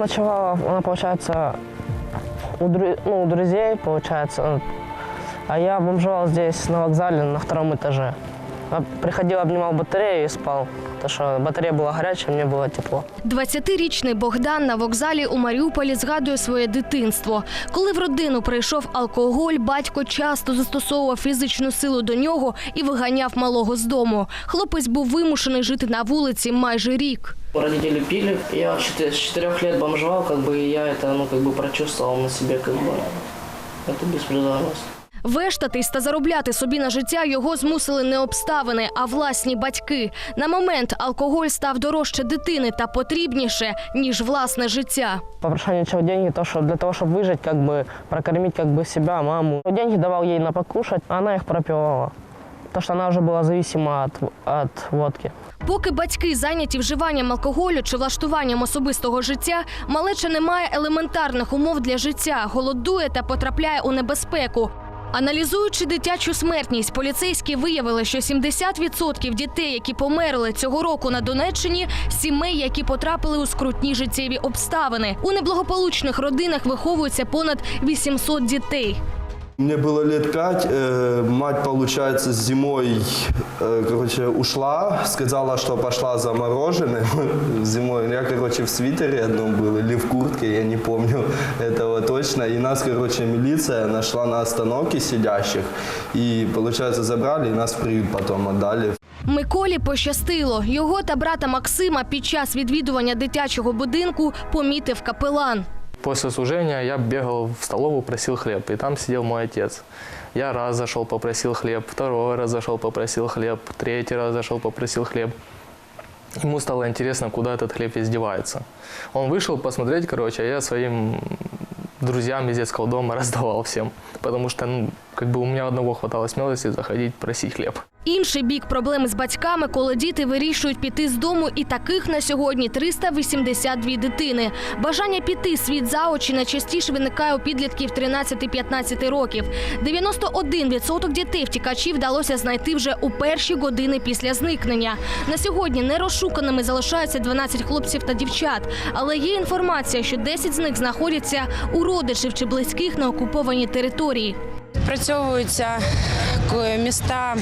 Ночевала, она, получается, у, ну, у друзей, получается. А я бомжевал здесь, на вокзале, на втором этаже. Приходил, обнимал батарею и спал Потому что батарея была горячая, мне было тепло. 20-річний Богдан на вокзалі у Маріуполі згадує своє дитинство. Коли в родину прийшов алкоголь, батько часто застосовував фізичну силу до нього і виганяв малого з дому. Хлопець був вимушений жити на вулиці майже рік. Родители пили. Я четы- с четырех лет бомжевал, как бы, и я это, ну, как бы прочувствовал на себе, как бы, эту беспризорность. Вештатись та заробляти собі на життя його змусили не обставини, а власні батьки. На момент алкоголь став дорожче дитини та потрібніше ніж власне життя. Попрошайничал деньги, то, что для того, чтобы выжить, как бы, прокормить как бы себя, маму. Деньги давал ей на покушать, а она их пропивала. То, что она уже была зависима от, от водки. Поки батьки зайняті вживанням алкоголю чи влаштуванням особистого життя, малеча не має елементарних умов для життя, голодує та потрапляє у небезпеку. Аналізуючи дитячу смертність, поліцейські виявили, що 70% дітей, які померли цього року на Донеччині, сімей, які потрапили у скрутні життєві обставини. У неблагополучних родинах виховується понад 800 дітей. Мне было лет пять, э, мать, получается, зимой, э, короче, ушла, сказала, что пошла за мороженым зимой. Я, короче, в свитере одном был или в куртке, я не помню этого точно. И нас, короче, милиция нашла на остановке сидящих. И, получается, забрали и нас в приют потом отдали. Миколі пощастило. Його та брата Максима під час відвідування дитячого будинку помітив капелан. После служения я бегал в столовую, просил хлеб, и там сидел мой отец. Я раз зашел, попросил хлеб, второй раз зашел, попросил хлеб, третий раз зашел, попросил хлеб. Ему стало интересно, куда этот хлеб весь девается. Он вышел посмотреть, короче, а я своим друзьям из детского дома раздавал всем. Потому что, ну, как бы у меня одного хватало смелости заходить просить хлеб. Інший бік проблеми з батьками, коли діти вирішують піти з дому, і таких на сьогодні 382 дитини. Бажання піти світ за очі найчастіше виникає у підлітків 13-15 років. 91% дітей втікачів вдалося знайти вже у перші години після зникнення. На сьогодні нерозшуканими залишаються 12 хлопців та дівчат. Але є інформація, що 10 з них знаходяться у родичів чи близьких на окупованій території. Відпрацьовуються міста,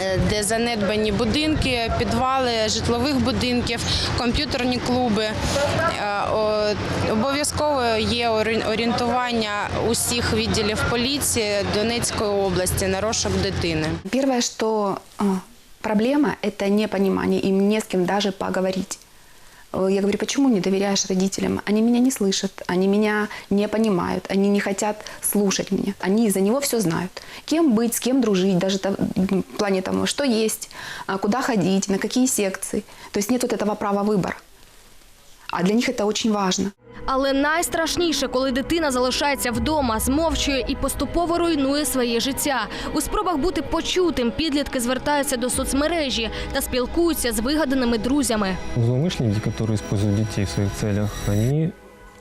е, де занедбані будинки, підвали житлових будинків, комп'ютерні клуби. Е, Обов'язково є орієнтування усіх відділів поліції Донецької області на розшук дитини. Первое, что э, проблема – это непонимание, им не с кем даже поговорить. Э, Я говорю, почему не доверяешь родителям? Они меня не слышат, они меня не понимают, они не хотят слушать меня. Они из-за него все знают. Кем быть, с кем дружить, даже там, м, в плане того, что есть, а, куда ходить, на какие секции. То есть нет вот этого права выбора. А для них это очень важно. Але найстрашніше, коли дитина залишається вдома, змовчує і поступово руйнує своє життя. У спробах бути почутим підлітки звертаються до соцмережі та спілкуються з вигаданими друзями. Злоумышленники, которые используют детей в своих целях, они,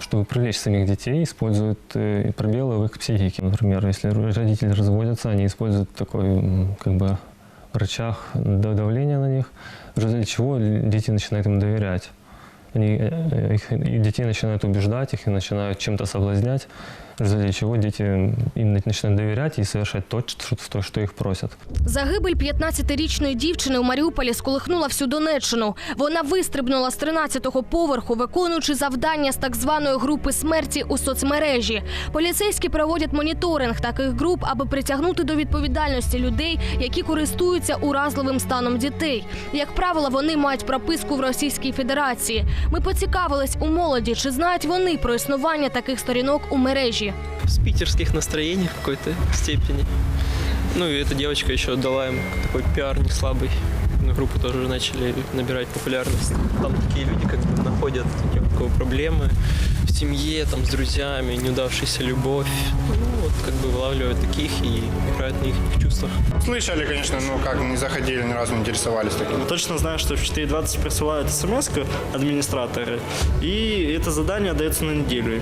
чтобы привлечь самих детей, используют э, пробелы в их психике. Например, если ро- родители разводятся, они используют такой м, как бы рычаг да- давления на них, в результате чего дети начинают им доверять. Они, э, их, и детей начинают убеждать, их начинают чем-то соблазнять, результате чего дети им начинают доверять и совершать то, что, что их просят. Загибель 15-річної дівчини у Маріуполі сколихнула всю Донеччину. Вона вистрибнула з 13-го поверху, виконуючи завдання з так званої групи смерті у соцмережі. Поліцейські проводять моніторинг таких груп, аби притягнути до відповідальності людей, які користуються уразливим станом дітей. Як правило, вони мають прописку в Російській Федерації. Ми поцікавились у молоді, чи знають вони про існування таких сторінок у мережі. С питерских настроений в какой-то степени. Ну и эта девочка еще дала им такой пиар не слабый. На группу тоже начали набирать популярность. Там такие люди как бы находят у кого проблемы в семье, там с друзьями, неудавшаяся любовь. Ну вот как бы вылавливают таких и играют на их чувствах. Слышали, конечно, но как не заходили, ни разу не интересовались таким. Точно знаю, что в 4.20 присылают смс администраторы, и это задание дается на неделю.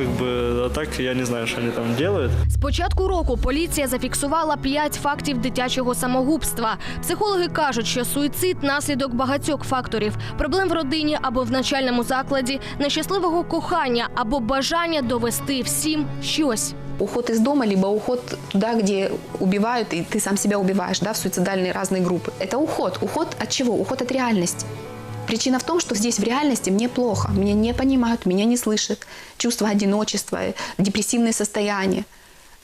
как бы, а так я не знаю, что они там делают. З початку року поліція зафіксувала п'ять фактів дитячого самогубства. Психологи кажуть, що суїцид наслідок багатьох факторів: проблем в родині або в начальному закладі, нещасливого кохання або бажання довести всім щось. Уход из дома, либо уход туда, где убивают, и ты сам себя убиваешь, да, в суицидальные разные группы. Это уход. Уход от чего? Уход от реальности. Причина в том, что здесь в реальности мне плохо, меня не понимают, меня не слышат. Чувство одиночества, депрессивные состояние.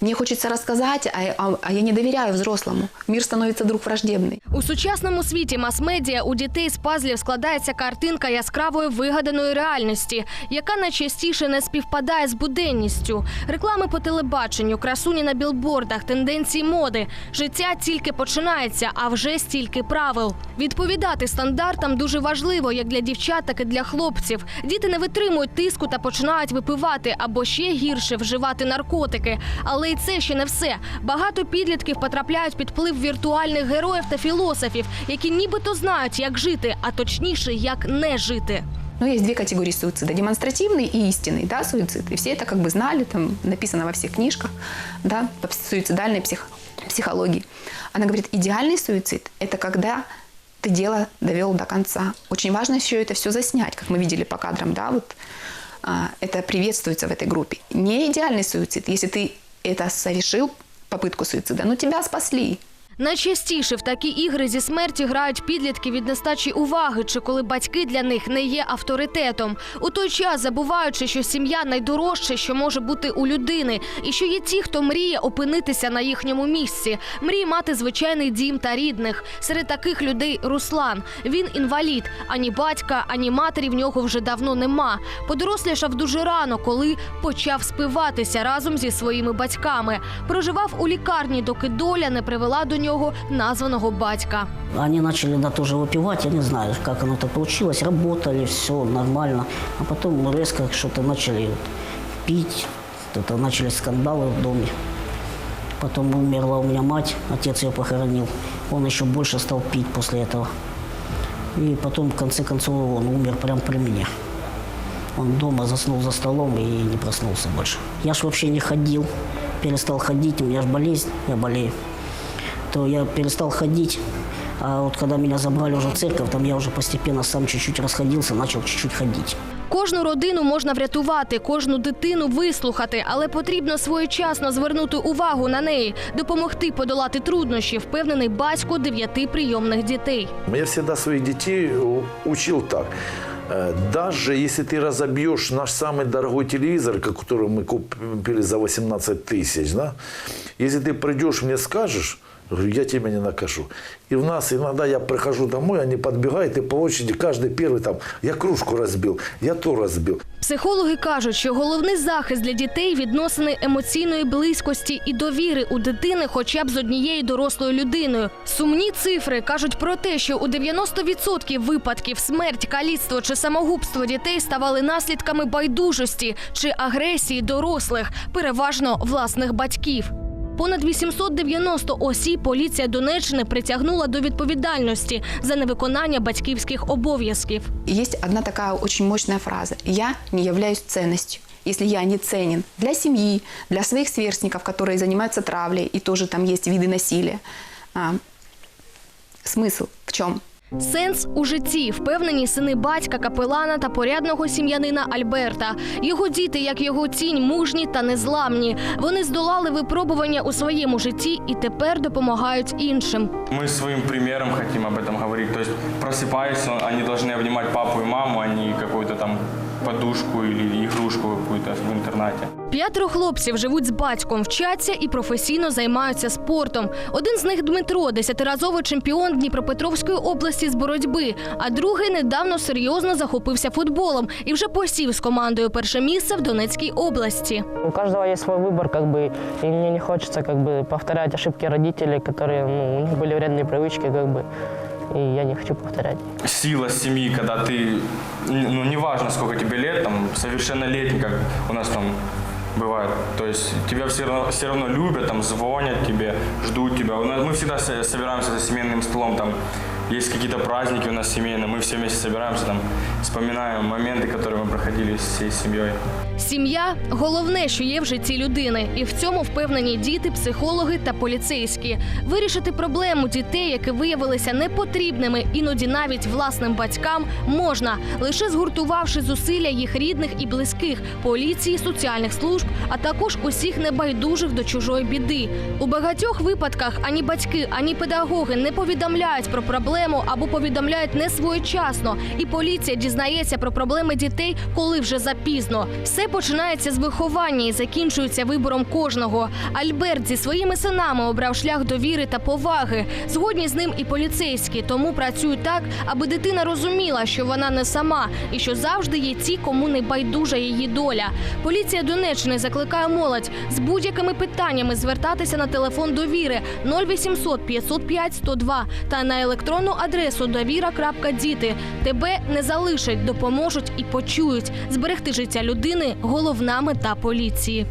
Мне хочется рассказать, а, а- а я не доверяю взрослому. Мир становится вдруг враждебный. У сучасному світі мас-медіа у дітей з пазлів складається картинка яскравої вигаданої реальності, яка найчастіше не співпадає з буденністю. Реклами по телебаченню, красуні на білбордах, тенденції моди. Життя тільки починається, а вже стільки правил. Відповідати стандартам дуже важливо як для дівчат, так і для хлопців. Діти не витримують тиску та починають випивати або ще гірше вживати наркотики. Але і це ще не все. Багато підлітків потрапляють під вплив віртуальних героїв та філософів, які нібито знають, як жити, а точніше, як не жити. Но есть две категории суицида. Демонстративный и истинный да, суицид. И все это как бы знали, там написано во всех книжках да, по суицидальной псих- психологии. Она говорит, идеальный суицид – это когда ты дело довел до конца. Очень важно еще это все заснять, как мы видели по кадрам. Да, вот, а, это приветствуется в этой группе. Не идеальный суицид. Если ты это совершил, попытку суицида, но тебя спасли. Найчастіше в такі ігри зі смерті грають підлітки від нестачі уваги, чи коли батьки для них не є авторитетом. У той час забуваючи, що сім'я найдорожче, що може бути у людини, і що є ті, хто мріє опинитися на їхньому місці, мріє мати звичайний дім та рідних. Серед таких людей Руслан. Він інвалід. Ані батька, ані матері в нього вже давно нема. Подорослішав дуже рано, коли почав спиватися разом зі своїми батьками. Проживав у лікарні, доки доля не привела до нього названого батька. Они начали, да, тоже выпивать, я не знаю, как оно так получилось, работали, все нормально, а потом резко что-то начали пить, это начались скандалы в доме. Потом умерла у меня мать, отец ее похоронил, он еще больше стал пить после этого. И потом, в конце концов, он умер прямо при мне. Он дома заснул за столом и не проснулся больше. Я ж вообще не ходил, перестал ходить, у меня же болезнь, я болею то я перестал ходить. А вот когда меня забрали уже в церковь, там я уже постепенно сам чуть-чуть расходился, начал чуть-чуть ходить. Кожну родину можна врятувати, кожну дитину вислухати, але потрібно своєчасно звернути увагу на неї, допомогти подолати труднощі, впевнений батько дев'яти прийомних дітей. Я всегда своих детей у- учил так. Э, Даже если ты разобьешь наш самый дорогой телевизор, ко- который мы купили за 18 тысяч, да, если ты придешь мне скажешь, говорю, я тебя не накажу. И в нас иногда я прихожу домой, они подбегают, и по очереди каждый первый там, я кружку разбил, я то разбил. Психологи кажуть, що головний захист для дітей відносини емоційної близькості і довіри у дитини, хоча б з однією дорослою людиною. Сумні цифри кажуть про те, що у 90% випадків смерть, каліцтво чи самогубство дітей ставали наслідками байдужості чи агресії дорослих, переважно власних батьків. Понад 890 осіб поліція Донеччини притягнула до відповідальності за невиконання батьківських обов'язків. Есть одна такая очень мощная фраза. «Я не являюсь ценностью». Если я не ценен для семьи, для своих сверстников, которые занимаются травлей, и тоже там есть виды насилия, а, смысл в чем? Сенс у житті впевнені сини батька, капелана та порядного сім'янина Альберта. Його діти, як його тінь, мужні та незламні. Вони здолали випробування у своєму житті і тепер допомагають іншим. Мы своим примером хотим об этом говорить. То есть просыпаясь, они должны обнимать папу и маму, а не какую-то там подушку или игрушку какую-то в интернате. П'ятеро хлопців живуть з батьком, вчаться і професійно займаються спортом. Один з них Дмитро, десятиразовий чемпіон Дніпропетровської області з боротьби. А другий недавно серйозно захопився футболом і вже посів з командою перше місце в Донецькій області. У каждого есть свой выбор, как бы, и мне не хочется как бы повторять ошибки родителей, которые, ну, у них были вредные привычки, как бы, и я не хочу повторять. Сила семьи, когда ты, ну, неважно, сколько тебе лет, там, совершеннолетний, как у нас там бывает. То есть тебя все равно, все равно любят, там, звонят тебе, ждут тебя. У нас, мы всегда со- собираемся за семейным столом, там, есть какие-то праздники у нас семейные, мы все вместе собираемся, там, вспоминаем моменты, которые мы проходили с всей семьей. Сім'я головне, що є в житті людини, і в цьому впевнені діти, психологи та поліцейські. Вирішити проблему дітей, які виявилися непотрібними, іноді навіть власним батькам, можна лише згуртувавши зусилля їх рідних і близьких, поліції, соціальних служб, а також усіх небайдужих до чужої біди. У багатьох випадках ані батьки, ані педагоги не повідомляють про проблему або повідомляють не своєчасно, і поліція дізнається про проблеми дітей, коли вже запізно. Починається з виховання і закінчується вибором кожного. Альберт зі своїми синами обрав шлях довіри та поваги. Згодні з ним і поліцейські, тому працюють так, аби дитина розуміла, що вона не сама і що завжди є ті, кому не байдужа її доля. Поліція Донеччини закликає молодь з будь-якими питаннями звертатися на телефон довіри 0800 505 102 та на електронну адресу довіра.діти. Тебе не залишать, допоможуть і почують. Зберегти життя людини головна мета поліції.